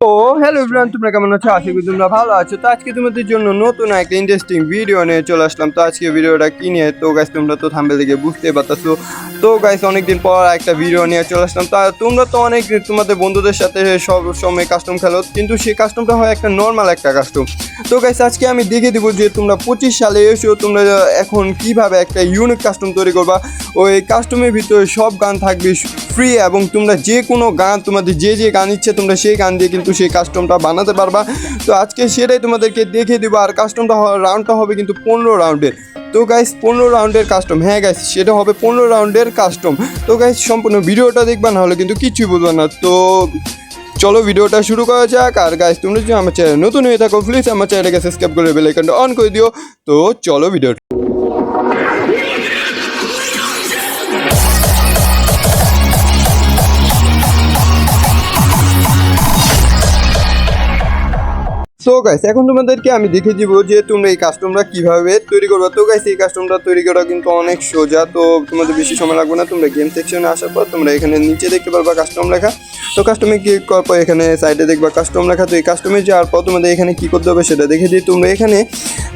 ও hello everyone তোমরা কেমন আছো? আশা করি তোমরা ভালো আছো। তো আজকে তোমাদের জন্য নতুন একটা ইন্টারেস্টিং ভিডিও নিয়ে চলে আসলাম। তো আজকে ভিডিওটা কি নিয়ে? তো গাইস তোমরা তো থাম্বেল থেকে বুঝতে পারতাছো। তো গাইস অনেকদিন পর একটা ভিডিও নিয়ে চলে আসলাম। তা তোমরা তো অনেক তোমাদের বন্ধুদের সাথে সব সময় কাস্টম খেলো কিন্তু সেই কাস্টমটা হয় একটা নর্মাল একটা কাস্টম তো গাইস আজকে আমি দেখে দিব যে তোমরা পঁচিশ সালে এসেও তোমরা এখন কীভাবে একটা ইউনিক কাস্টম তৈরি করবা। ওই কাস্টমের ভিতরে সব গান থাকবে ফ্রি এবং তোমরা যে কোনো গান তোমাদের যে যে গান ইচ্ছে তোমরা সেই গান দিয়ে কিন্তু সেই কাস্টমটা বানাতে পারবা। তো আজকে সেটাই তোমাদেরকে দেখে দেবো আর কাস্টমটা রাউন্ডটা হবে কিন্তু পনেরো রাউন্ডের তো গাইস পনেরো রাউন্ডের কাস্টম হ্যাঁ গাইস সেটা হবে পনেরো রাউন্ডের কাস্টম তো গাইস সম্পূর্ণ ভিডিওটা দেখবা না হলে কিন্তু কিছুই বুঝবে না। তো চলো ভিডিওটা শুরু করা যাক। আর গাইস তোমরা যদি আমার চ্যানেল নতুন হয়ে থাকো প্লিজ আমার চ্যানেলকে সাবস্ক্রাইব করে বেল আইকনটা অন করে দিও। তো চলো ভিডিও সো গাইস এখন তোমাদেরকে আমি দেখে দিব যে তোমরা এই কাস্টমটা কীভাবে তৈরি করবে। তো গাইস এই কাস্টমটা তৈরি করা কিন্তু অনেক সোজা। তো তোমাদের বেশি সময় লাগবে না, তোমরা গেম সেকশনে আসার পর তোমরা এখানে নিচে দেখতে পারবা কাস্টম লেখা। তো কাস্টমে ক্লিক করার পর এখানে সাইডে দেখবা কাস্টম লেখা। তো এই কাস্টমে যাওয়ার পর তোমাদের এখানে কি করতে হবে সেটা দেখে দিই তোমরা এখানে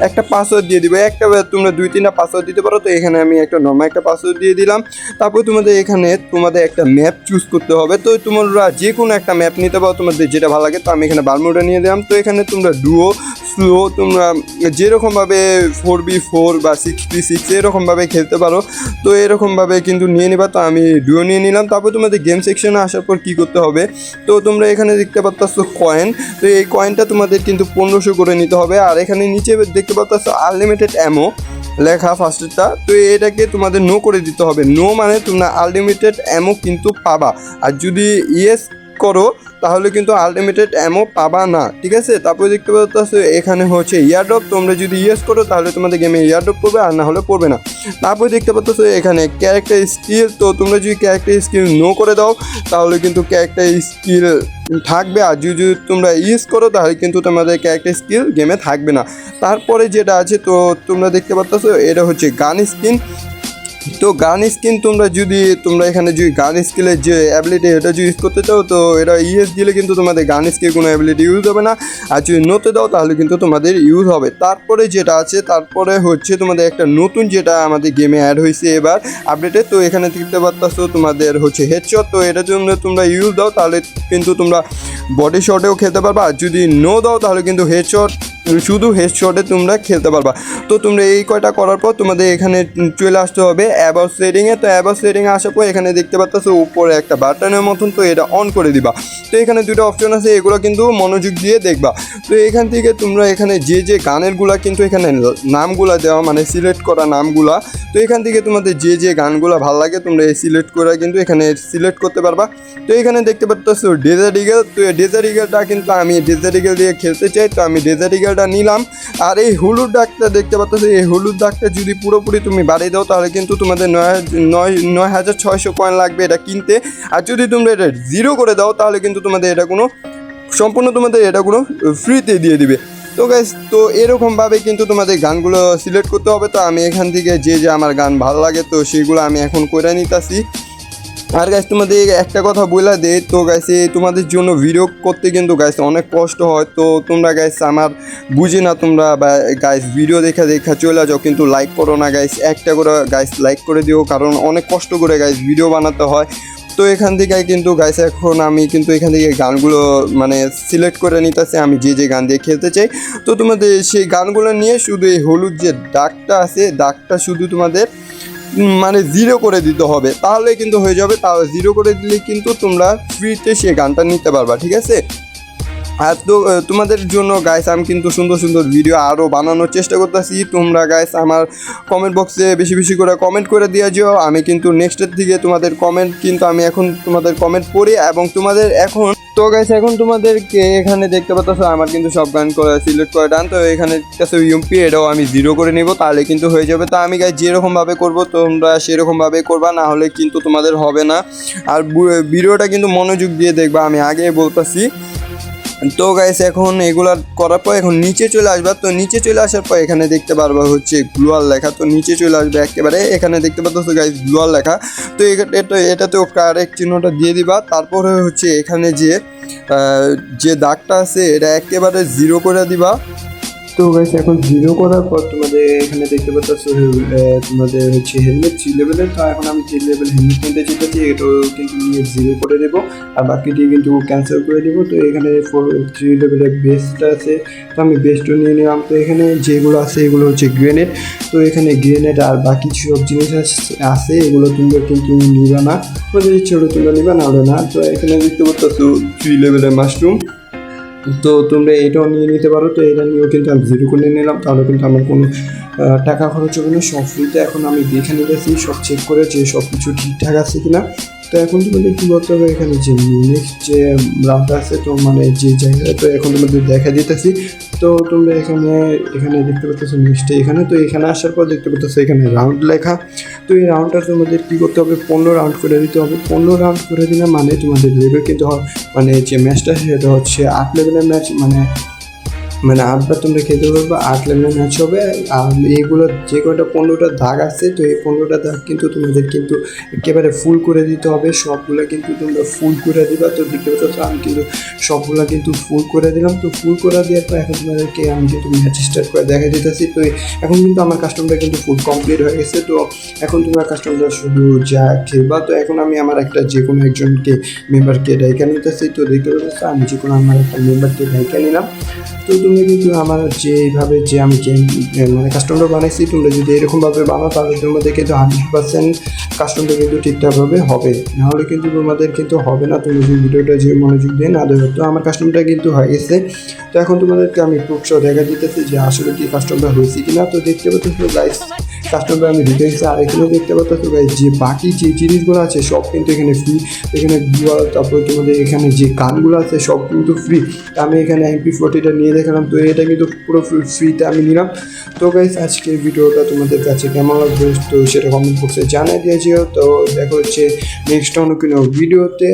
একটা পাসওয়ার্ড দিয়ে দিবে। একটা তোমরা দুই তিনটা পাসওয়ার্ড দিতে পারো। তো এখানে আমি একটা নর্মাল একটা পাসওয়ার্ড দিয়ে দিলাম। তারপর তোমাদের এখানে তোমাদের একটা ম্যাপ চুজ করতে হবে। তো তোমরা যে কোনো একটা ম্যাপ নিতে পারো। তোমাদের যেটা ভালো লাগে, তো আমি এখানে বারমুডা নিয়ে দিলাম। তো এখানে তোমরা ডুও স্লো তোমরা যেরকমভাবে ফোর বি ফোর বা সিক্স বি সিক্স এরকমভাবে খেলতে পারো। তো এরকমভাবে কিন্তু নিয়ে নিবা, তো আমি ডুও নিয়ে নিলাম। তারপর তোমাদের গেম সেকশনে আসার পর কী করতে হবে? তো তোমরা এখানে দেখতে পাচ্ছ কয়েন তো এই কয়েনটা তোমাদের কিন্তু পনেরোশো করে নিতে হবে। আর এখানে নিচে দেখতে পাচ্ছ আনলিমিটেড অ্যামো লেখা ফার্স্টটা তো এটাকে তোমাদের নো করে দিতে হবে। নো মানে তোমরা আনলিমিটেড অ্যামো কিন্তু পাবা। আর যদি ইয়েস করো তাহলে কিন্তু আলটিমেটেড অ্যামো পাবা না, ঠিক আছে? তারপরে দেখতে পাচ্ছ এখানে হচ্ছে ইয়ারড্রপ তোমরা যদি ইয়েস করো তাহলে তোমাদের গেমে ইয়ারড্রপ পড়বে আর না হলে পড়বে না। তারপরে দেখতে পাচ্ছ এখানে ক্যারেক্টার স্কিল তো তোমরা যদি ক্যারেক্টার স্কিল নো করে দাও, তাহলে কিন্তু ক্যারেক্টার স্কিল থাকবে, আর যদি যদি তোমরা ইউজ করো, তাহলে কিন্তু তোমাদের ক্যারেক্টার স্কিল গেমে থাকবে না। তারপরে যেটা আছে, তো তোমরা দেখতে পাচ্ছ এটা হচ্ছে গান স্কিন তো গান স্কিন তোমরা যদি, তোমরা এখানে যদি গান স্কিলের যে অ্যাবিলিটি এটা যদি ইউজ করতে চাও, তো এটা ইউএস দিলে কিন্তু তোমাদের গান স্কিল কোনো অ্যাবিলিটি ইউজ হবে না। আর যদি নোতে দাও, তাহলে কিন্তু তোমাদের ইউজ হবে। তারপরে যেটা আছে, তারপরে হচ্ছে তোমাদের একটা নতুন যেটা আমাদের গেমে অ্যাড হয়েছে এবার আপডেটে তো এখানে দেখতে পাচ্ছ তোমাদের হচ্ছে হেডশট তো এটার জন্য তোমরা ইউজ দাও, তাহলে কিন্তু তোমরা বডি শটেও খেলতে পারবা। আর যদি নো দাও, তাহলে কিন্তু হেডশট শুধু হেডশটে তোমরা খেলতে পারবা। তো তোমরা এই কয়টা করার পর তোমাদের এখানে চলে আসতে হবে অ্যাবাউট সেটিংয়ে তো অ্যাবাউট সেটিংয়ে আসার পর এখানে দেখতে পাচ্ছ উপরে একটা বাটনের মতন, তো এটা অন করে দিবা। তো এখানে দুটো অপশন আছে, এগুলো কিন্তু মনোযোগ দিয়ে দেখবা। তো এখান থেকে তোমরা এখানে যে যে গানেরগুলা কিন্তু এখানে নামগুলা দেওয়া মানে সিলেক্ট করা নামগুলা, তো এখান থেকে তোমাদের যে যে গানগুলো ভালো লাগে তোমরা এই সিলেক্ট করে কিন্তু এখানে সিলেক্ট করতে পারবা। তো এখানে দেখতে পাচ্ছ ডেজার্ট ইগেল তো ডেজার্ট ইগেলটা কিন্তু আমি ডেজার্ট ইগেল দিয়ে খেলতে চাই। তো আমি ডেজার ডেজার্ট ইগেলটা নিলাম। আর এই হলুদ ডাকটা দেখতে পাচ্ছ এই হলুদ ডাকটা যদি পুরোপুরি তুমি বাড়িয়ে দাও, তাহলে কিন্তু তোমাদের নয় নয় নয় হাজার ছয়শো কয়েন লাগবে এটা কিনতে। আর যদি তোমরা এটা জিরো করে দাও, তাহলে কিন্তু তোমাদের এটা কোনো, সম্পূর্ণ তোমাদের এটা কোনো ফ্রিতে দিয়ে দিবে। তো গাইস তো এরকমভাবে কিন্তু তোমাদের গানগুলো সিলেক্ট করতে হবে। তো আমি এখান থেকে যে যে আমার গান ভালো লাগে, তো সেগুলো আমি এখন করে নিতেছি। আর গাইস তোমাদের একটা কথা বলে দে তো গাইস তোমাদের জন্য ভিডিও করতে কিন্তু গাইস অনেক কষ্ট হয়। তো তোমরা গাইস আমার বুঝি না তোমরা, বা গাইস ভিডিও দেখা দেখা চলে যাও, কিন্তু লাইক করো না গাইস একটা করে গাইস লাইক করে দিও, কারণ অনেক কষ্ট করে গাইস ভিডিও বানাতে হয়। তো এখান থেকে কিন্তু গাইস এখন আমি কিন্তু এখান থেকে গানগুলো মানে সিলেক্ট করে নিতেছি। আমি যে যে গান দিয়ে খেলতে চাই। তো তোমাদের সেই গানগুলো নিয়ে শুধু এই হলুদ যে দাগটা আছে, দাগটা শুধু তোমাদের মানে জিরো করে দিতে হবে। তাহলে কিন্তু হয়ে যাবে, তাহলে জিরো করে দিলে কিন্তু তোমরা ফ্রিতে সে গানটা নিতে পারবা, ঠিক আছে? আর তো তোমাদের জন্য গাইস আমি কিন্তু সুন্দর সুন্দর ভিডিও আরও বানানোর চেষ্টা করতেছি। তোমরা গাইস আমার কমেন্ট বক্সে বেশি বেশি করে কমেন্ট করে দিয়ে যাও। আমি কিন্তু নেক্সটের দিকে তোমাদের কমেন্ট কিন্তু আমি এখন তোমাদের কমেন্ট পড়ি এবং তোমাদের এখন তো গাইস এখন তোমাদেরকে এখানে দেখতে পাচ্ছ, আমার কিন্তু সব গান সিলেক্ট করে ডান তো এখানে কাছে ইউএমপি এটাও আমি জিরো করে নেব, তাহলে কিন্তু হয়ে যাবে। তো আমি গাইস যেরকমভাবে করব, তোমরা সেরকমভাবে করবা, না হলে কিন্তু তোমাদের হবে না। আর ভিডিওটা কিন্তু মনোযোগ দিয়ে দেখবা, আমি আগে বলতেছি। তো গাইস এখন এগুলা করার পর এখন নিচে চলে আসবা। তো নিচে চলে আসার পর এখানে দেখতে পারবা হচ্ছে গ্লোয়াল লেখা। তো নিচে চলে আসবে একেবারে। এখানে দেখতে পাচ্ছ গাইস গ্লোয়াল লেখা। তো এটা এটাতে কারেক্ট চিহ্নটা দিয়ে দিবা। তারপরে হচ্ছে এখানে যে যে দাগটা আছে, এটা একেবারে জিরো করে দিবা। তো গাইস এখন জিরো করার পর তোমাদের এখানে দেখতে পাচ্ছ তোমাদের হচ্ছে হেলমেট থ্রি লেভেলের তো এখন আমি থ্রি লেভেল হেলমেট নিতে চেয়েছি এটাও কিন্তু নিয়ে জিরো করে দেবো। আর বাকিটি কিন্তু ক্যান্সেল করে দেবো। তো এখানে ফোর থ্রি লেভেলের বেস্টটা আছে। তো আমি বেস্টও নিয়ে নিলাম। তো এখানে যেগুলো আছে, এগুলো হচ্ছে গ্রেনেড তো এখানে গ্রেনেড আর বাকি সব জিনিস আছে, এগুলো তোমরা কিন্তু নিবা না। তোমাদের ইচ্ছে নিবা, না হলে না। তো এখানে দেখতে পাচ্ছ থ্রি লেভেলের মাশরুম তো তোমরা এটাও নিয়ে নিতে পারো। তো এটা নিয়েও কিন্তু আমি জিরো করে নিলাম। তাহলে কিন্তু আমার কোনো টাকা খরচ হবে না। সব ফ্রিতে এখন আমি দেখে নিতেছি, সব চেক করে যে সব কিছু ঠিকঠাক আছে কিনা। তো এখন তোমাদের কী করতে হবে এখানে যে নেক্সট যে রাউন্ডটা আছে, তো মানে যে জায়গাটা, তো এখন তোমাদের দেখা যেতেছি তো তোমরা এখানে এখানে দেখতে পাচ্ছ নেক্সটে এখানে। তো এখানে আসার পর দেখতে পাচ্ছ এখানে রাউন্ড লেখা। তো এই রাউন্ডটা তোমাদের কী করতে হবে? পনেরো রাউন্ড করে দিতে হবে। পনেরো রাউন্ড করে দিলে মানে তোমাদের লেভেল কিন্তু মানে যে ম্যাচটা সেটা হচ্ছে আট লেভেলের ম্যাচ মানে মানে আটবার তোমরা খেতে পারবে আট লেভেলের ম্যাচ হবে। আর এইগুলো যে কটা পনেরোটা দাগ আছে, তো এই পনেরোটা দাগ কিন্তু তোমাদের কিন্তু একেবারে ফুল করে দিতে হবে। সবগুলো কিন্তু তোমরা ফুল করে দিবা। তো পাচ্ছ আমি কিন্তু সবগুলো কিন্তু ফুল করে দিলাম। তো ফুল করে দেওয়ার পর এখন তোমাদেরকে আমি কিন্তু ম্যাচ স্টার্ট করে দেখা দিতেছি। তো এখন কিন্তু আমার কাস্টমটা কিন্তু ফুল কমপ্লিট হয়ে গেছে। তো এখন তোমরা কাস্টমটা শুধু যা খেলবা, তো এখন আমি আমার একটা যে কোনো একজনকে মেম্বারকে ডাইকা নিতেছি। তো দেখতে পাচ্ছ, আমি যে কোনো আমার একটা মেম্বারকে ডাইকা নিলাম। তো তুমি কিন্তু আমার যে এইভাবে যে আমি মানে কাস্টমটা বানাইছি, তোমরা যদি এরকমভাবে বানাও, তাহলে তোমাদের কিন্তু হান্ড্রেড পার্সেন্ট কাস্টমটা কিন্তু ঠিকঠাকভাবে হবে। নাহলে কিন্তু তোমাদের কিন্তু হবে না, তুমি যদি ভিডিওটা যে মনোযোগ দিয়ে না দেবে তো আমার কাস্টমটা কিন্তু হয়ে গেছে তো এখন তোমাদেরকে আমি প্রুফসহ দেখা দিতেছি যে আসলে কি কাস্টমটা হয়েছে কিনা। তো দেখতে পাচ্ছ গাইস কাস্টমার আমি দিতে গেছি আর এখানে দেখতে পাচ্ছ গাইস যে বাকি যে জিনিসগুলো আছে, সব কিন্তু এখানে ফ্রি এখানে তারপরে তোমাদের এখানে যে গানগুলো আছে, সব কিন্তু ফ্রি আমি এখানে এমপি ফোর্টিটা নিয়ে দেখালাম তো এটা কিন্তু পুরো ফ্রিতে আমি নিলাম। তো গাইস আজকের ভিডিওটা তোমাদের কাছে কেমন লাগবে তো সেটা কমেন্ট বক্সে জানিয়ে দিয়েছিও। তো দেখা হচ্ছে নেক্সট অন্য কোনো ভিডিওতে